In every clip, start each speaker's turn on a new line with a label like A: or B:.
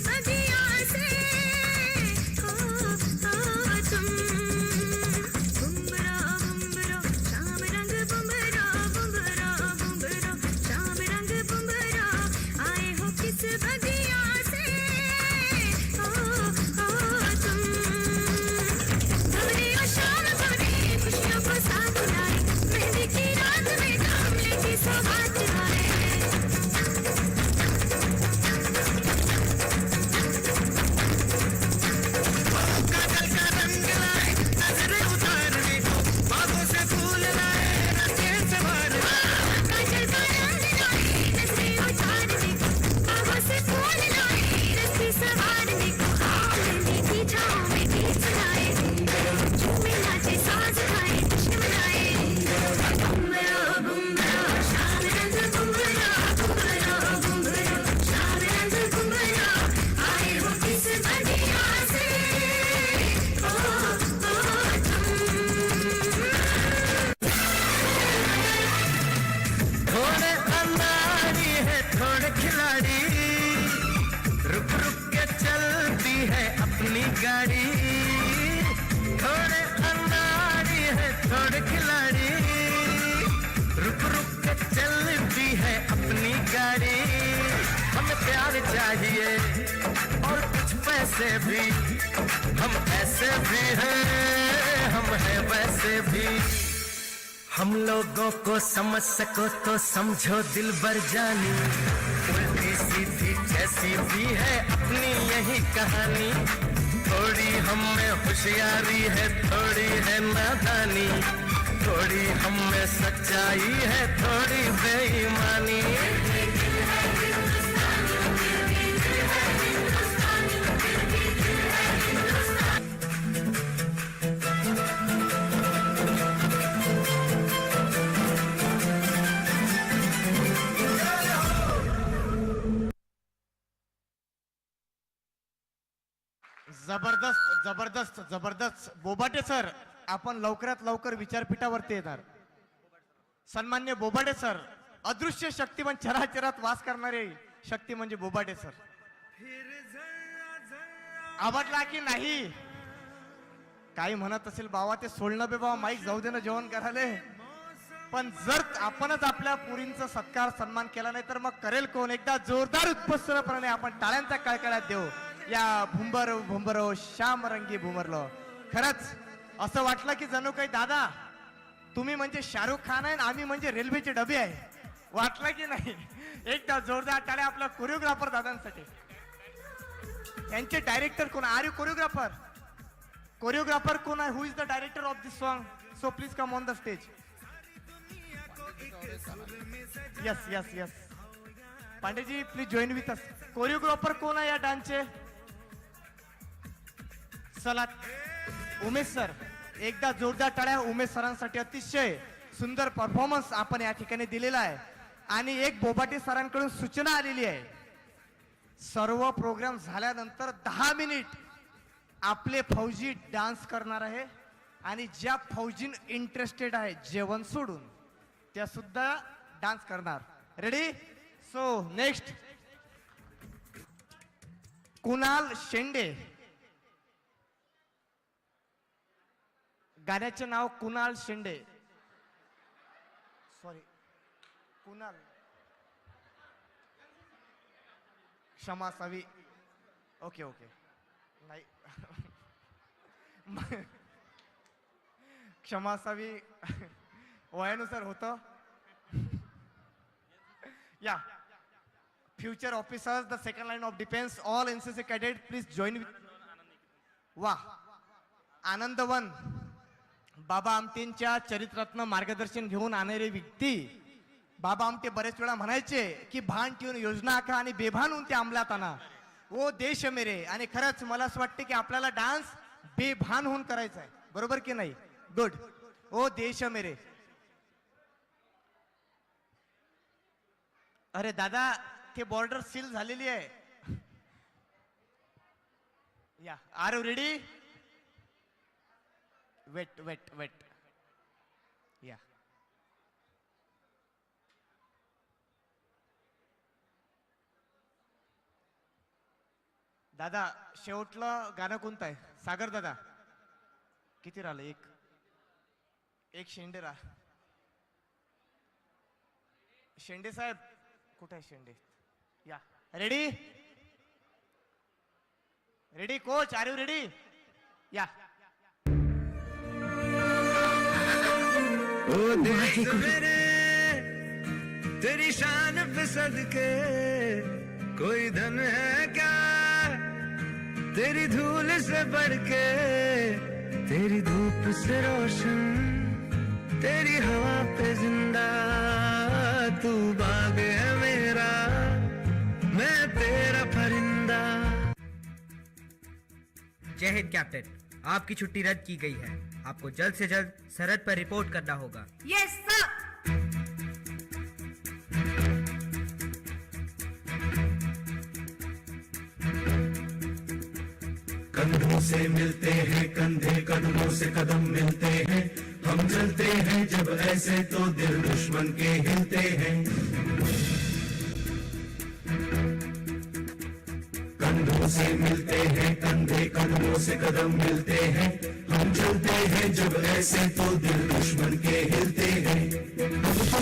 A: Buzzy.
B: खिलाड़ी। थोड़े अनाड़ी है, थोड़े खिलाड़ी। रुक रुक के चलती है अपनी गाड़ी। हमें प्यार चाहिए और कुछ पैसे भी। हम ऐसे भी हैं, हम हैं वैसे भी। हम लोगों को समझ सको तो समझो दिल भर जानी। उल्टी सीधी जैसी भी है अपनी यही कहानी। थोड़ी हम में होशियारी है थोड़ी है नादानी। थोड़ी हम में सच्चाई है थोड़ी बेईमानी।
C: जबरदस्त जबरदस्त. बोबाटे सर आपण लवकरात लवकर विचारपीठावरती येणार. सन्मान्य बोबाटे सर अदृश्य शक्ती पण चराचरात वास करणारे शक्ती म्हणजे बोबाटे सर. आवडला की नाही? काही म्हणत असेल बाबा ते सोडणं बे बाबा माईक जाऊ दे ना जेवण करायला. पण जर आपणच आपल्या पुरींचा सत्कार सन्मान केला नाही तर मग करेल कोण? एकदा जोरदार उत्पस्तपणे आपण टाळ्यांचा कळकळ्यात देऊ. या भुंबर भुंबरो श्याम रंगी भुमरलो खरंच असं वाटलं की जणू काही दादा तुम्ही म्हणजे शाहरुख खान आहे आणि आम्ही म्हणजे रेल्वेचे डबे आहे. वाटलं की नाही. एकदा जोरदार टाळ्या आपल्या कोरिओग्राफर दादांसाठी. यांचे डायरेक्टर कोण? आर यू कोरिओग्राफर कोरिओग्राफर कोण आहे? Who is the director of this song so please come on the stage yes yes yes Pandeji please join with us choreographer कोण आहे या डान्सचे चला. उमेश सर एकदा जोरदार टाळ्या उमेश सरांसाठी अतिशय सुंदर परफॉर्मन्स आपण या ठिकाणी दिलेला आहे. आणि एक बोबाटे सरांकडून सूचना आलेली आहे. सर्व प्रोग्राम झाल्यानंतर दहा मिनिट आपले फौजी डान्स करणार आहे. आणि ज्या फौजी इंटरेस्टेड आहे जेवण सोडून त्या सुद्धा डान्स करणार. Ready so next Kunal Shende. गाण्याचे नाव कुणाल शिंदे. सॉरी कुणाल? क्षमा सावी. ओके ओके नाही. क्षमा असावी वयानुसार होतं. या. Future officers the second line of defence all N C C cadet please join वा. आनंदवन. बाबा आमटेंच्या चरित्रातनं मार्गदर्शन घेऊन आणणारे व्यक्ती. बाबा आमटे बरेच वेळा म्हणायचे की भान ठेवून योजना आखा आणि बेभान होऊन ते अंमलात आणा. ओ देश मेरे आणि खरंच मला असं वाटतं की आपल्याला डान्स बेभान होऊन करायचा आहे. बरोबर की नाही? गुड ओ देश मेरे. अरे दादा ते बॉर्डर सील झालेली आहे. या. Are ready wait wait wait या दादा शेवटलं गाणं कोणतं आहे? सागर दादा. किती राहिलं? एक. एक शेंडे राह शेंडे साहेब. कुठे आहे शेंडे? या. Ready ready coach are you ready या.
B: तेरी शान पे सदके कोई धन है क्या तेरी धूल से बढ़ के तेरी धूप से रोशन तेरी हवा पे जिंदा तू बाग है मेरा मैं तेरा परिंदा।
D: जय हिंद कैप्टन। आपकी छुट्टी रद्द की गई है। आपको जल्द से जल्द सरहद पर रिपोर्ट करना होगा।
E: यस सर
F: कंधों से मिलते हैं कंधे कदमों से कदम मिलते हैं। हम चलते हैं जब ऐसे तो दिल दुश्मन के हिलते हैं। से मिलते हैं, कंधे कदमों से कदम मिलते हैं। हम चलते हैं जब ऐसे तो दिल दुश्मन के हिलते हैं। तो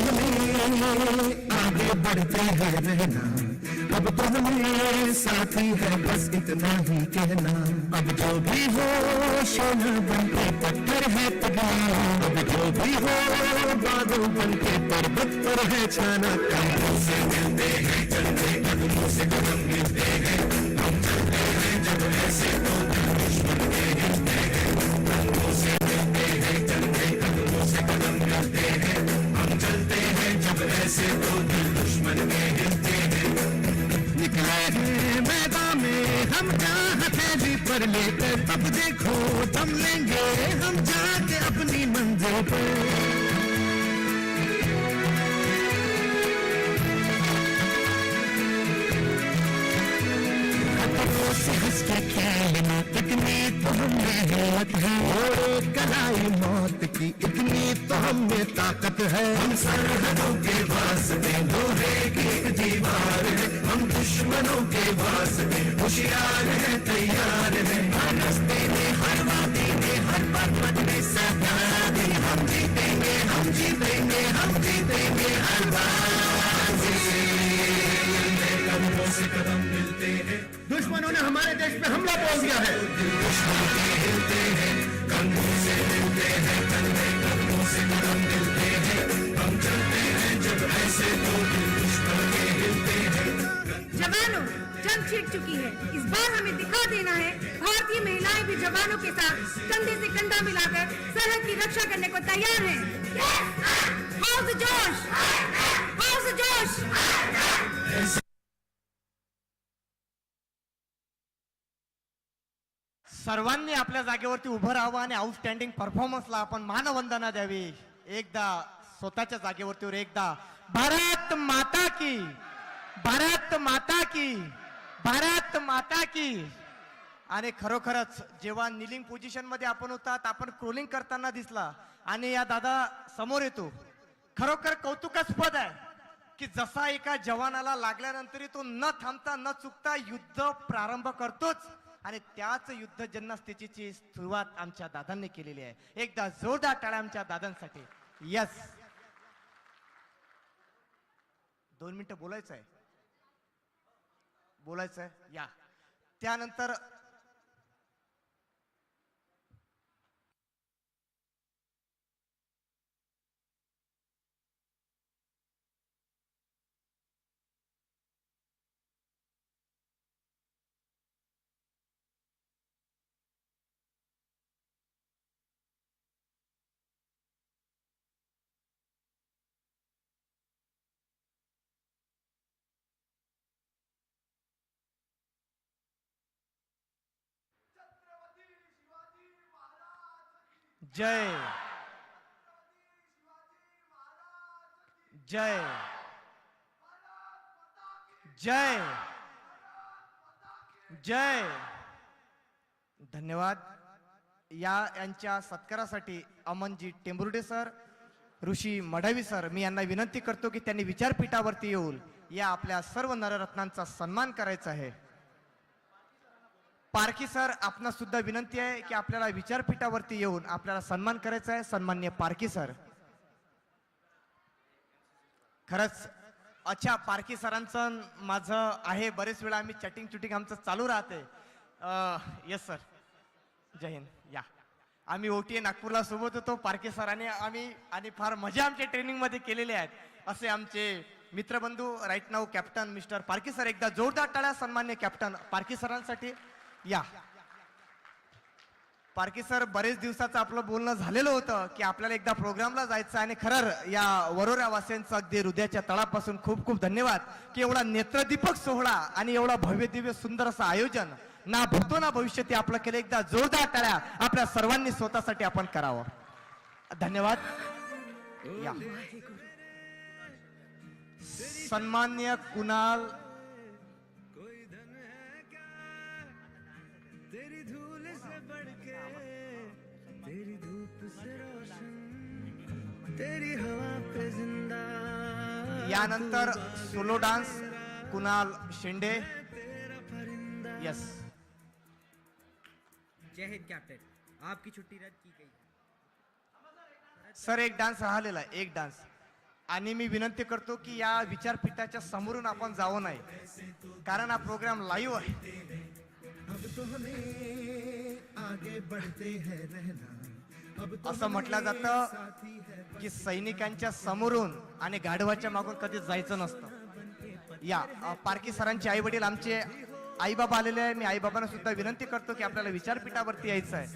F: आगे बढ़ते हैं रहना। अब तो हमें साथी है बस इतना ही कहना। अब जो भी हो, सोना बन के पत्थर है पगला अब जो भी हो, बादल बन के पर्वत पर है छाना। कंधों से मिलते हैं, कंधे कदमों से कदम मिलते हैं। पर लेकर तब देखो दम लेंगे हम जाके अपनी मंजिल पर। इतनी तो हमें हिम्मत है। और कलाई मौत की इतनी तो हमें ताकत है। हम सरहदों के वास्ते लोहे की दीवार है। हम दुश्मनों के वास्ते होशियार है, तैयार है। हर रस्ते में, हर वादी में, हर पर्वत में सरदार। हम जीतेंगे हम जीतेंगे हम जीतेंगे, हर बार हमारे देश पे हमला बोल दिया है। दुश्मन के हिलते हैं कंधों से मिलते हैं कंधे कदमों से कदम मिलते हैं हम चलते हैं जब ऐसे तो दिल दुश्मन के हिलते हैं
E: जवानों जंग छिड़ चुकी है। इस बार हमें दिखा देना है भारतीय महिलाएं भी जवानों के साथ कंधे से कंधा मिलाकर सरहद की रक्षा करने को तैयार हैं। How's the जोश।
C: सर्वांनी आपल्या जागेवरती उभं राहावं आणि आउटस्टँडिंग परफॉर्मन्सला आपण मानवंदना द्यावी. एकदा स्वतःच्या जागेवरतीवर एकदा. भारत माता की भारत माता की भारत माता की. आणि खरोखरच जेव्हा निलिंग पोझिशनमध्ये आपण होतात आपण क्रोलिंग करताना दिसला. आणि या दादा समोर येतो. खरोखर कौतुकास्पद आहे की जसा एका जवानाला लागल्यानंतरही तो न थांबता न चुकता युद्ध प्रारंभ करतोच. आणि त्याच युद्ध जन्मस्थितीची सुरुवात आमच्या दादांनी केलेली आहे. एकदा जोरदार टाळ्या आमच्या दादांसाठी. यस दोन मिनिटं बोलायचं आहे. बोलायचं आहे? या. त्यानंतर जय। जय। जय। जय। धन्यवाद। या यांच्या सत्कारासाठी अमनजी टेंबुर्डे सर ऋषी मढावी सर मी यांना विनंती करतो की त्यांनी विचारपीठावरती येऊन या आपल्या सर्व नररत्नांचा सन्मान करायचा आहे. पारखी सर आपणा सुद्धा विनंती आहे की आपल्याला विचारपीठावरती येऊन आपल्याला सन्मान करायचा आहे. सन्मान्य पारखी सर. खरंच अच्छा पारखी सरांचं माझं आहे. बरेच वेळा आम्ही चॅटिंग चुटिंग आमचं चालू राहते. Yes sir Jai Hind. या. आम्ही ओटीए नागपूरला सोबत होतो. पारखे सरांनी आम्ही आणि फार मजा आमच्या ट्रेनिंगमध्ये केलेले आहेत असे आमचे मित्रबंधू राईट नाव कॅप्टन मिस्टर पारखी सर एकदा जोरदार टाळ्या सन्मान्य कॅप्टन पारखी सरांसाठी. या. पारकी सर बरेच दिवसाचं आपलं बोलणं झालेलं होतं की आपल्याला एकदा प्रोग्रामला जायचं आणि खरं या वरोरा वासियांचं अगदी हृदयाच्या तळापासून खूप खूप धन्यवाद की एवढा नेत्रदीपक सोहळा आणि एवढा भव्य दिव्य सुंदर असं आयोजन ना भूतो ना भविष्य ते आपलं केलं. एकदा जोरदार टाळ्या आपल्या सर्वांनी स्वतःसाठी आपण करावं. धन्यवाद. या. सन्मान्य कुणाल यानंतर solo dance Kunal Shende yes
D: Jai Hind captain. आपकी छुट्टी रद्द की गई
C: सर एक डान्स राहिलेला आहे एक डान्स आणि मी विनंती करतो की या विचारपीठाच्या समोरून आपण जाऊ नये. कारण हा प्रोग्राम लाईव्ह आहे.
B: अब तो हमें आगे बढ़ते हैं रहना।
C: असं म्हटलं जातं की सैनिकांच्या समोरून आणि गाढवाच्या मागून कधीच जायचं नसतं. या अ, पारखी सरांचे आई वडील आमचे आईबाबा आलेले आहे. मी आईबाबांना सुद्धा विनंती करतो की आपल्याला विचारपीठावरती यायचं आहे.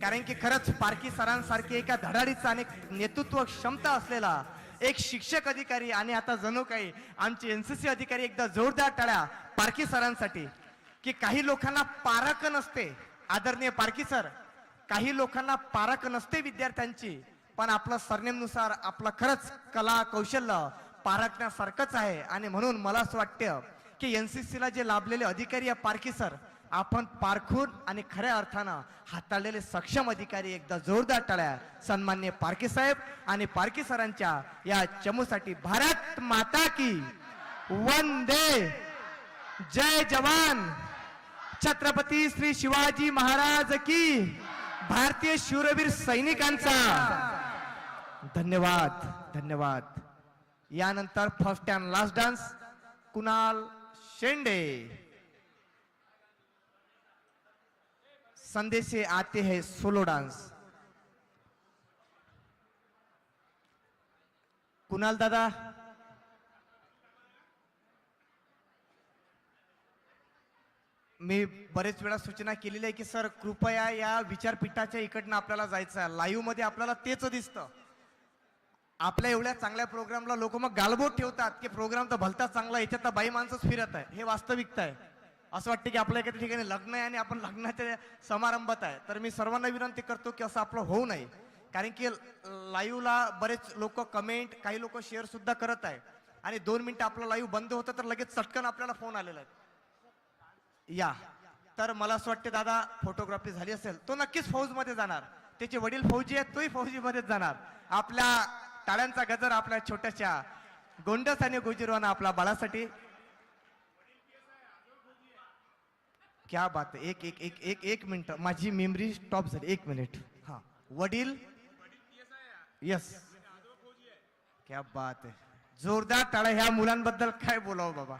C: कारण की खरंच पारखी सरांसारखी एका धडाडीचा आणि नेतृत्व क्षमता असलेला एक शिक्षक अधिकारी आणि आता जणू काही आमचे एनसीसी अधिकारी एकदा जोरदार टाळ्या पारखी सरांसाठी की काही लोकांना पारख नसते. आदरणीय पारखी सर काही लोकांना पारख नसते विद्यार्थ्यांची पण आपलं सरनेमनुसार आपलं खरंच कला कौशल्य पारखण्यासारखंच आहे. आणि म्हणून मला असं वाटतं की एन सी ला जे लाभलेले अधिकारी आहे पारखी सर आपण पारखून आणि खऱ्या अर्थानं हाताळलेले सक्षम अधिकारी एकदा जोरदार टाळ्या. सन्मान्य पारखी साहेब आणि पारखी सरांच्या या चमूसाठी भारत माता की वंदे. जय जवान. छत्रपती श्री शिवाजी महाराज की भारतीय शूरवीर सैनिकांचा. धन्यवाद धन्यवाद. यानंतर first and last dance Kunal Shende. संदेशे आते है सोलो डान्स कुणाल दादा? मी बरेच वेळा सूचना केलेली आहे की सर कृपया या विचारपीठाच्या इकडनं आपल्याला जायचं आहे. लाईव्हमध्ये आपल्याला तेच दिसतं. आपल्या एवढ्या चांगल्या प्रोग्रामला लोक मग गालबोट ठेवतात की प्रोग्राम तर भलता चांगला याच्यात तर बाई माणसंच फिरत आहे. हे वास्तविकता आहे. असं वाटतं की आपल्या एखाद्या ठिकाणी लग्न आहे आणि आपण लग्नाच्या समारंभात आहे. तर मी सर्वांना विनंती करतो की असं आपलं होऊ नये. कारण की लाईव्हला बरेच लोक कमेंट काही लोक शेअर सुद्धा करत आहे. आणि दोन मिनिटं आपलं लाईव्ह बंद होतं तर लगेच चटकन आपल्याला फोन आलेला आहे. या. तर मला असं वाटतं दादा फोटोग्राफी झाली असेल. तो नक्कीच फौजमध्ये जाणार. त्याचे वडील फौजी आहेत तोही फौजीमध्येच जाणार. आपल्या टाळ्यांचा गजर आपल्या छोट्याशा गोंडस आणि गुजिरवाना आपला बाळासाठी. क्या बात एक एक एक एक एक मिनिट. माझी मेमरी स्टॉप झाली. एक मिनिट हा. वडील? यस क्या बात आहे. जोरदार टाळ्या ह्या मुलांबद्दल काय बोलावं बाबा?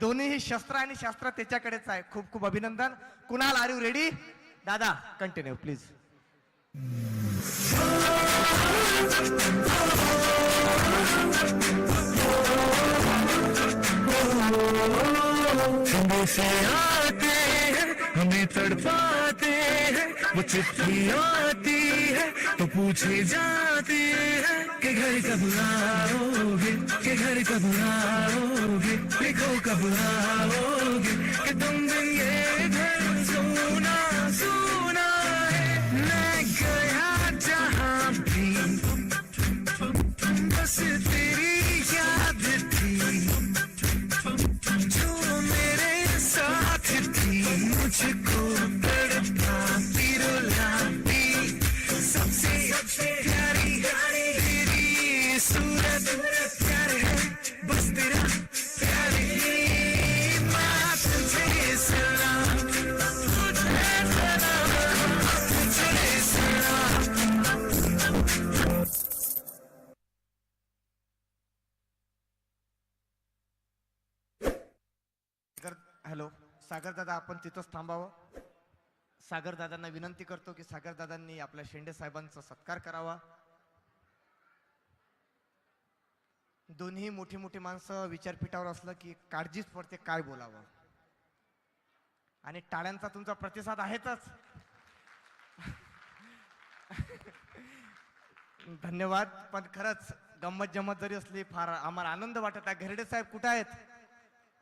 C: दोन्हीही शस्त्र आणि शास्त्र त्याच्याकडेच आहे. खूप खूप अभिनंदन. कुणाल आर यू रेडी दादा कंटिन्यू प्लीज
B: से आते हैं हमें तड़पाते हैं वो चिट्ठी आती है तो पूछे जा कि घर कब आओगे कि घर कब आओगे लिखो कब आओगे कि तुम दिन ये घर सोना सोना
C: हॅलो सागरदादा आपण तिथंच थांबावं. सागरदादांना विनंती करतो की सागरदादांनी आपल्या शेंडे साहेबांचा सत्कार करावा. दोन्ही मोठी मोठी माणसं विचारपीठावर असलं की काळजीच पडते काय बोलावं. आणि टाळ्यांचा तुमचा प्रतिसाद आहेतच. धन्यवाद पण खरंच गंमत जमत जरी असली फार आम्हाला आनंद वाटत आहे. घरडे साहेब कुठं आहेत?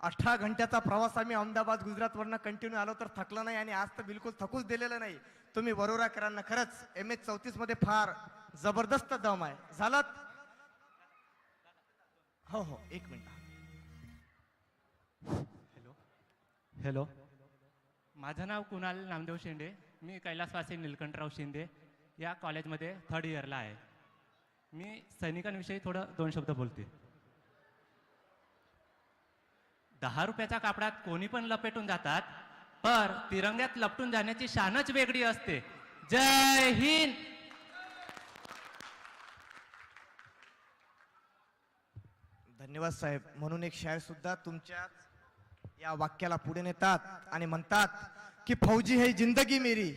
C: अठरा घंट्याचा प्रवास आम्ही अहमदाबाद गुजरातवरनं कंटिन्यू आलो तर थकलं नाही आणि आज तर बिलकुल थकूच दिलेलं नाही. तुम्ही वरोराकरांना खरंच एम एच चौतीसमध्ये फार जबरदस्त दम आहे. झालं हो हो एक मिनिट.
G: हॅलो. हॅलो. माझं नाव कुणाल नामदेव शेंडे मी कैलासवासी निलकंठराव शिंदे या कॉलेजमध्ये थर्ड इयरला आहे. मी सैनिकांविषयी थोडं दोन शब्द बोलते. दहा रुपयाच्या कापडात कोणी पण लपेटून जातात पर तिरंग्यात लपटून जाण्याची शानच वेगळी असते. जय हिंद!
C: धन्यवाद साहेब. म्हणून एक शायर सुद्धा तुमच्या या वाक्याला पुढे नेतात आणि म्हणतात की फौजी है जिंदगी मेरी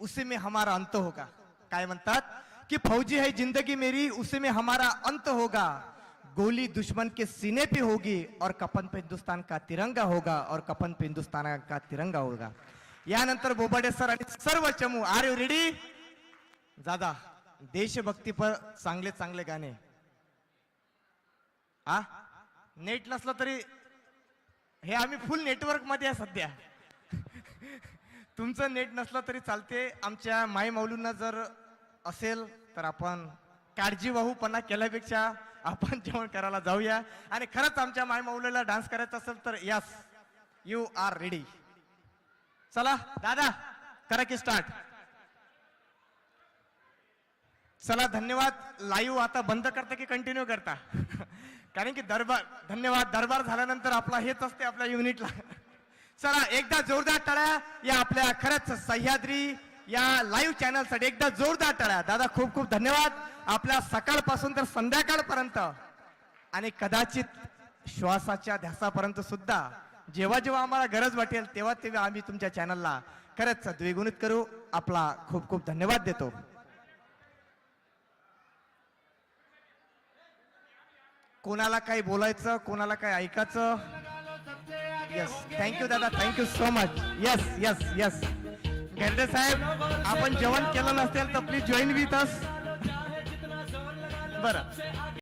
C: उसे में हमारा अंत होगा. काय म्हणतात? की फौजी है जिंदगी मेरी उसे में हमारा अंत होगा. गोली दुश्मन के सीने पे होगी और कपन पे हिंदुस्तान का तिरंगा होगा और कपन पे हिंदुस्तान का तिरंगा होगा। यानंतर बोबाडे सर आणि सर्व चमू आर यू रेडी दादा देशभक्तीपर चांगले चांगले गाणे. आ? नेट नसलं तरी हे आम्ही फुल नेटवर्कमध्ये आहे सध्या. तुमचं नेट नसलं तरी चालते. आमच्या माई माऊलींना जर असेल तर आपण काळजीवाहूपणा केल्यापेक्षा आपण जेवण करायला जाऊया. आणि खरंच आमच्या माय माऊलीला डान्स करायचा असेल तर यस यू आर रेडी चला दादा करा की स्टार्ट चला धन्यवाद. लाईव्ह आता बंद करता की कंटिन्यू करता? कारण की दरबार धन्यवाद. दरबार झाल्यानंतर आपला हेच असते आपल्या युनिटला चला एकदा जोरदार टाळ्या. या आपल्या खरंच सह्याद्री या लाईव्ह चॅनलसाठी एकदा जोरदार टाळ्या. दादा खूप खूप धन्यवाद. आपल्या सकाळपासून तर संध्याकाळपर्यंत. आणि कदाचित श्वासाच्या ध्यासापर्यंत सुद्धा. जेव्हा जेव्हा आम्हाला गरज वाटेल तेव्हा तेव्हा आम्ही तुमच्या चॅनलला खरंच द्विगुणित करू. आपला खूप खूप धन्यवाद देतो. कोणाला काही बोलायचं कोणाला काय ऐकायचं? येस थँक्यू दादा. Thank you so much yes yes yes Kherde साहेब आपण जेवण केलं नसेल तर प्लीज जॉईन विथ अस बरं.